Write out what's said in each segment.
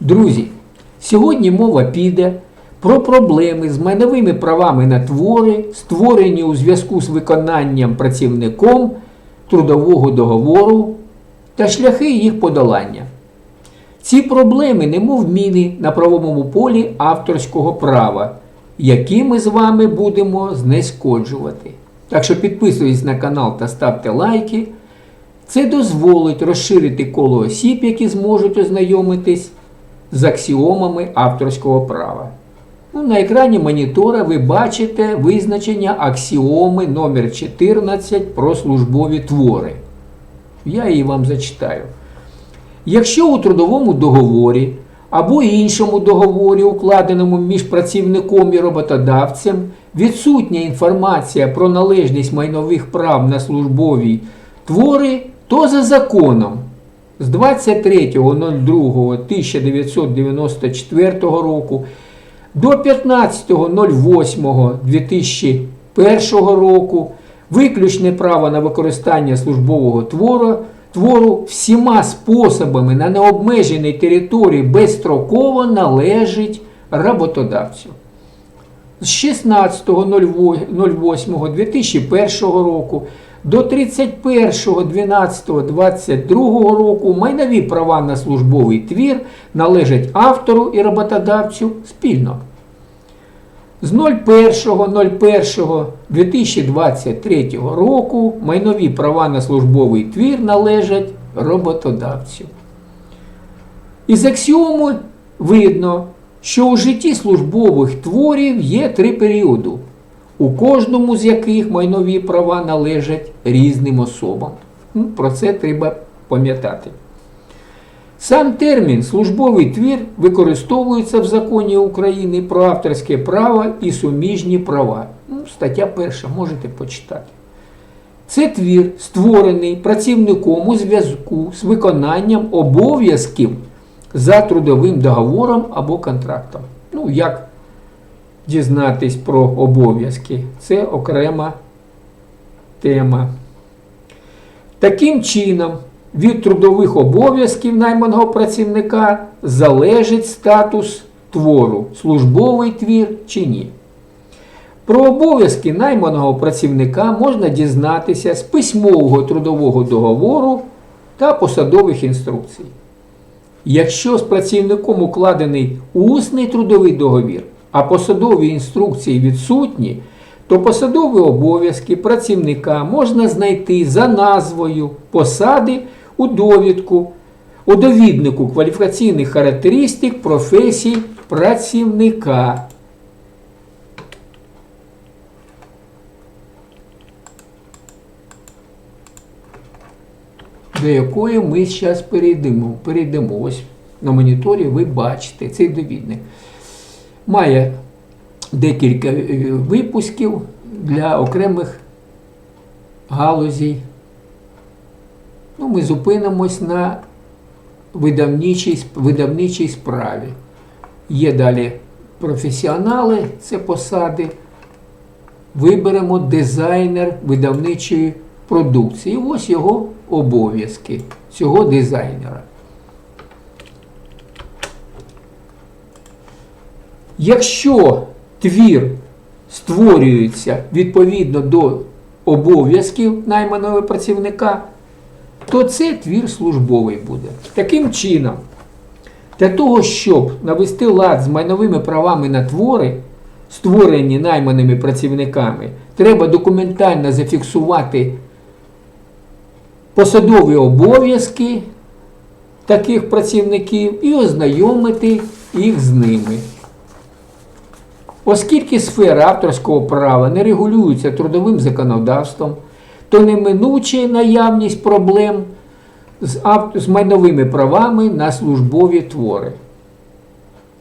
Друзі, сьогодні мова піде про проблеми з майновими правами на твори, створені у зв'язку з виконанням працівником трудового договору та шляхи їх подолання. Ці проблеми немов міни на правовому полі авторського права, які ми з вами будемо знешкоджувати. Так що підписуйтесь на канал та ставте лайки. Це дозволить розширити коло осіб, які зможуть ознайомитись з аксіомами авторського права. Ну, на екрані монітора ви бачите визначення аксіоми номер 14 про службові твори. Я її вам зачитаю. Якщо у трудовому договорі або іншому договорі, укладеному між працівником і роботодавцем, відсутня інформація про належність майнових прав на службові твори, то за законом з 23.02.1994 року до 15.08.2001 року виключне право на використання службового твору, твору всіма способами на необмеженій території безстроково належить роботодавцю. З 16.08.2001 року до 31.12.22 року майнові права на службовий твір належать автору і роботодавцю спільно. З 01.01.2023 року майнові права на службовий твір належать роботодавцю. Із аксіому видно, що у житті службових творів є три періоди, у кожному з яких майнові права належать різним особам. Ну, Про це треба пам'ятати. Сам термін службовий твір використовується в законі України про авторське право і суміжні права. Ну, стаття перша, можете почитати. Це твір, створений працівником у зв'язку з виконанням обов'язків за трудовим договором або контрактом. Ну, як дізнатись про обов'язки, це окрема тема. Таким чином, від трудових обов'язків найманого працівника залежить статус твору, службовий твір чи ні. Про обов'язки найманого працівника можна дізнатися з письмового трудового договору та посадових інструкцій. Якщо з працівником укладений усний трудовий договір, а посадові інструкції відсутні, то посадові обов'язки працівника можна знайти за назвою посади у довідку, у довіднику кваліфікаційних характеристик професій працівника. До якої ми зараз перейдемо. перейдемо. Ось на моніторі ви бачите цей довідник. Має декілька е, випусків для окремих галузей. Ну, Ми зупинимось на видавничій, видавничій справі. Є далі професіонали, це посади. Виберемо дизайнер видавничої продукції. І ось його обов'язки цього дизайнера. Якщо твір створюється відповідно до обов'язків найманого працівника, то це твір службовий буде. Таким чином, для того, щоб навести лад з майновими правами на твори, створені найманими працівниками, треба документально зафіксувати посадові обов'язки таких працівників і ознайомити їх з ними. Оскільки сфера авторського права не регулюється трудовим законодавством, то неминуче наявність проблем з, авто, з майновими правами на службові твори.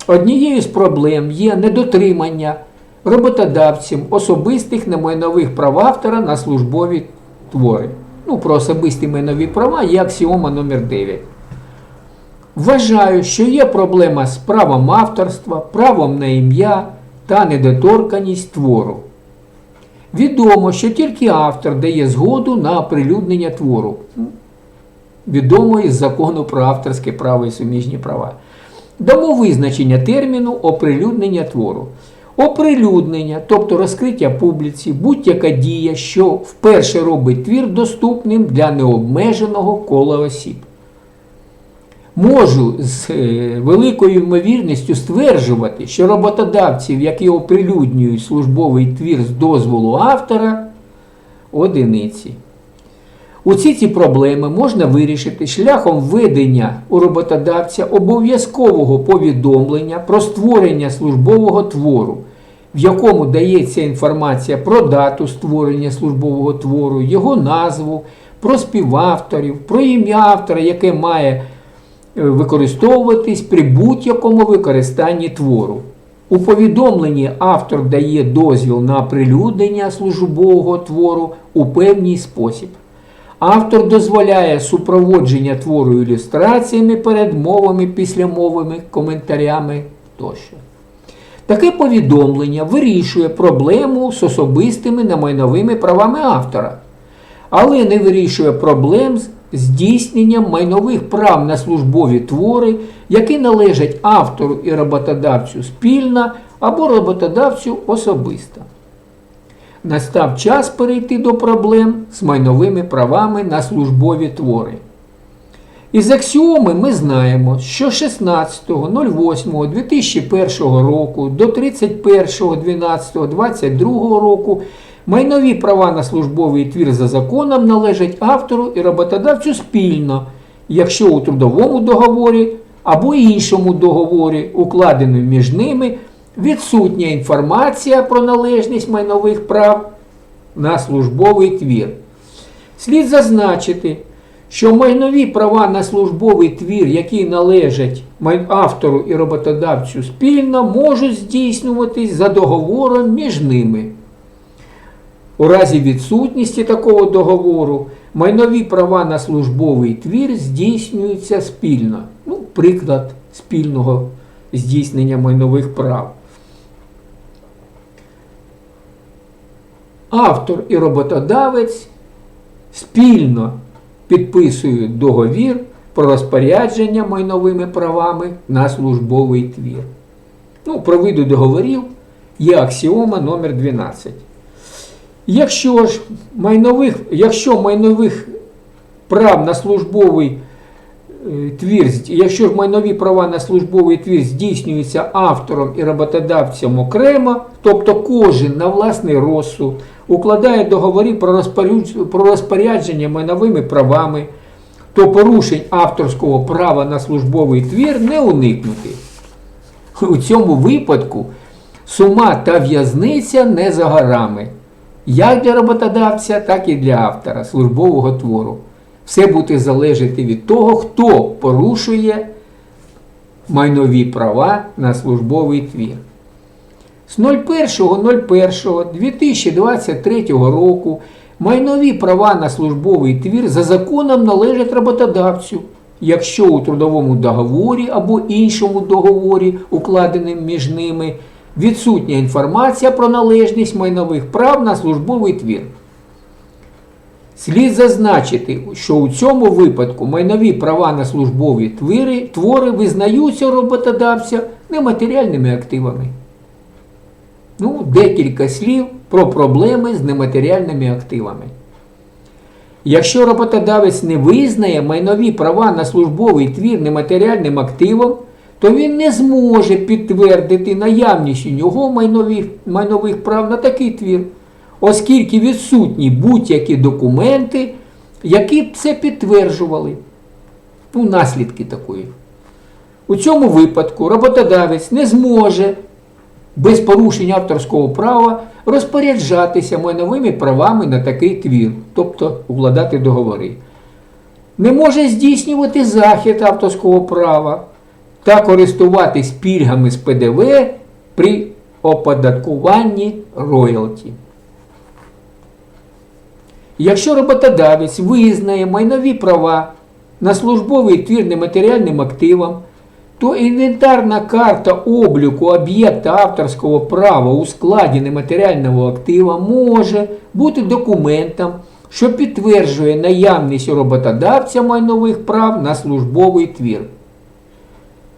Однією з проблем є недотримання роботодавцям особистих немайнових прав автора на службові твори. Ну, про особисті майнові права є аксіома номер 9 Вважаю, що є проблема з правом авторства, правом на ім'я та недоторканість твору. Відомо, що тільки автор дає згоду на оприлюднення твору. Відомо із закону про авторське право і суміжні права. Дамо визначення терміну оприлюднення твору. Оприлюднення, тобто розкриття публіці, будь-яка дія, що вперше робить твір доступним для необмеженого кола осіб. Можу з е, великою ймовірністю стверджувати, що роботодавців, які оприлюднюють службовий твір з дозволу автора, одиниці. Усі ці проблеми можна вирішити шляхом введення у роботодавця обов'язкового повідомлення про створення службового твору, в якому дається інформація про дату створення службового твору, його назву, про співавторів, про ім'я автора, яке має використовуватись при будь-якому використанні твору. У повідомленні автор дає дозвіл на оприлюднення службового твору у певний спосіб. Автор дозволяє супроводження твору ілюстраціями, передмовами, післямовими, коментарями тощо. Таке повідомлення вирішує проблему з особистими намайновими правами автора, але не вирішує проблем з здійсненням майнових прав на службові твори, які належать автору і роботодавцю спільно або роботодавцю особисто. Настав час перейти до проблем з майновими правами на службові твори. Із аксіоми ми знаємо, що 16.08.2001 року до 31.12.2022 року майнові права на службовий твір за законом належать автору і роботодавцю спільно, якщо у трудовому договорі або іншому договорі, укладеному між ними, відсутня інформація про належність майнових прав на службовий твір. Слід зазначити, що майнові права на службовий твір, які належать автору і роботодавцю спільно, можуть здійснюватись за договором між ними. У разі відсутності такого договору майнові права на службовий твір здійснюються спільно. Ну, приклад спільного здійснення майнових прав. Автор і роботодавець спільно підписують договір про розпорядження майновими правами на службовий твір. Ну, про види договорів є аксіома номер 12. Якщо ж майнових, якщо майнових прав на службовий е, твір, якщо ж майнові права на службовий твір здійснюються автором і роботодавцем окремо, тобто кожен на власний розсуд укладає договори про розпорядження майновими правами, то порушень авторського права на службовий твір не уникнути. У цьому випадку сума та в'язниця не за горами. Як для роботодавця, так і для автора службового твору. Все буде залежати від того, хто порушує майнові права на службовий твір. З 01.01.2023 року майнові права на службовий твір за законом належать роботодавцю, якщо у трудовому договорі або іншому договорі, укладеним між ними, відсутня інформація про належність майнових прав на службовий твір. Слід зазначити, що у цьому випадку майнові права на службові твори, твори визнаються роботодавця нематеріальними активами. Ну, декілька слів про проблеми з нематеріальними активами. Якщо роботодавець не визнає майнові права на службовий твір нематеріальним активом, то він не зможе підтвердити наявність у нього майнових, майнових прав на такий твір, оскільки відсутні будь-які документи, які б це підтверджували. Ну, наслідки такої. У цьому випадку роботодавець не зможе без порушення авторського права розпоряджатися майновими правами на такий твір, тобто укладати договори. Не може здійснювати захід авторського права та користуватись пільгами з ПДВ при оподаткуванні роялті. Якщо роботодавець визнає майнові права на службовий твір нематеріальним активом, то інвентарна карта обліку об'єкта авторського права у складі нематеріального актива може бути документом, що підтверджує наявність роботодавця майнових прав на службовий твір.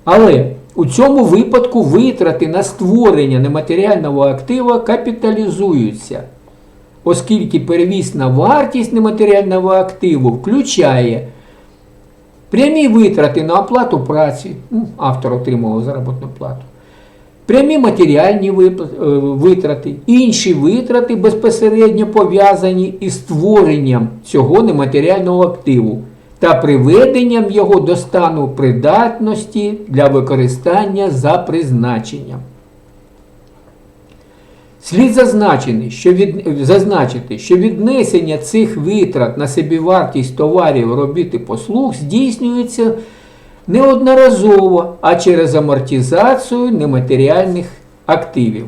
Але У цьому випадку витрати на створення нематеріального актива капіталізуються, оскільки первісна вартість нематеріального активу включає прямі витрати на оплату праці, ну, автор отримував заробітну плату, прямі матеріальні е, витрати, інші витрати безпосередньо пов'язані із створенням цього нематеріального активу та приведенням його до стану придатності для використання за призначенням. Слід зазначити, що від, зазначити, що віднесення цих витрат на собівартість товарів, робіт і послуг здійснюється неодноразово, а через амортизацію нематеріальних активів.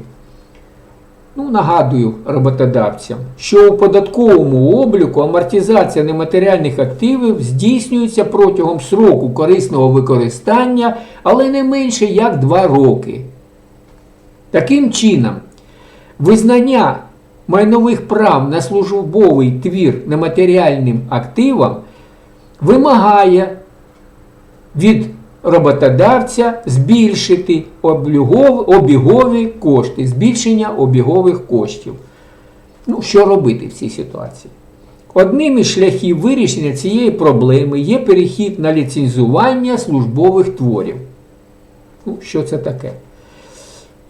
Ну, нагадую роботодавцям, що у податковому обліку амортизація нематеріальних активів здійснюється протягом сроку корисного використання, але не менше як 2 роки. Таким чином, визнання майнових прав на службовий твір нематеріальним активом вимагає від роботодавця збільшити обігові кошти, збільшення обігових коштів. Ну, що робити в цій ситуації? Одним із шляхів вирішення цієї проблеми є перехід на ліцензування службових творів. Ну, що це таке?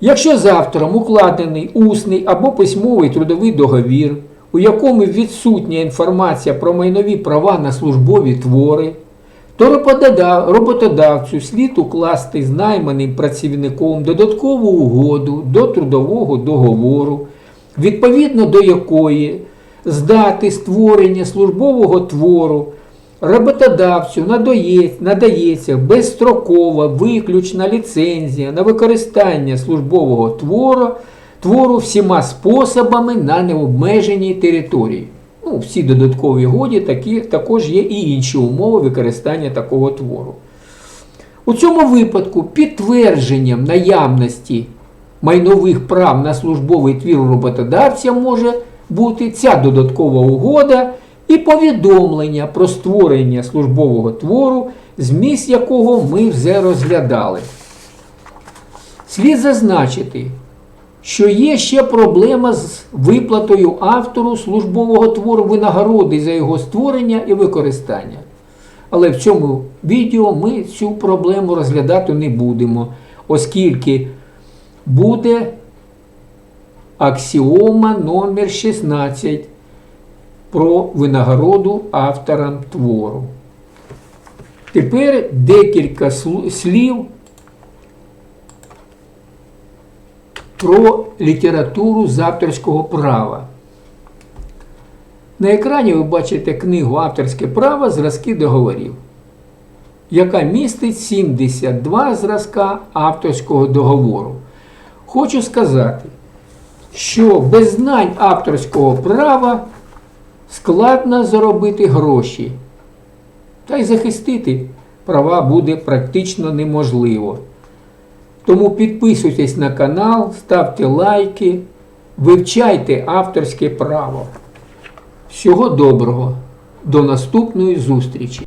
Якщо з автором укладений усний або письмовий трудовий договір, у якому відсутня інформація про майнові права на службові твори, то роботодавцю слід укласти з найманим працівником додаткову угоду до трудового договору, відповідно до якої з дати створення службового твору роботодавцю надає- надається безстрокова виключна ліцензія на використання службового твору, твору всіма способами на необмеженій території. Ну, в цій додатковій годі такі, також є і інші умови використання такого твору. У цьому випадку підтвердженням наявності майнових прав на службовий твір роботодавця може бути ця додаткова угода і повідомлення про створення службового твору, зміст якого ми вже розглядали. Слід зазначити, що є ще проблема з виплатою автору службового твору винагороди за його створення і використання. Але в цьому відео ми цю проблему розглядати не будемо, оскільки буде аксіома номер 16 про винагороду авторам твору. Тепер декілька слів про літературу з авторського права. На екрані ви бачите книгу Авторське право зразки договорів, яка містить 72 зразка авторського договору. Хочу сказати, що без знань авторського права складно заробити гроші, та й захистити права буде практично неможливо. Тому підписуйтесь на канал, ставте лайки, вивчайте авторське право. Всього доброго, до наступної зустрічі!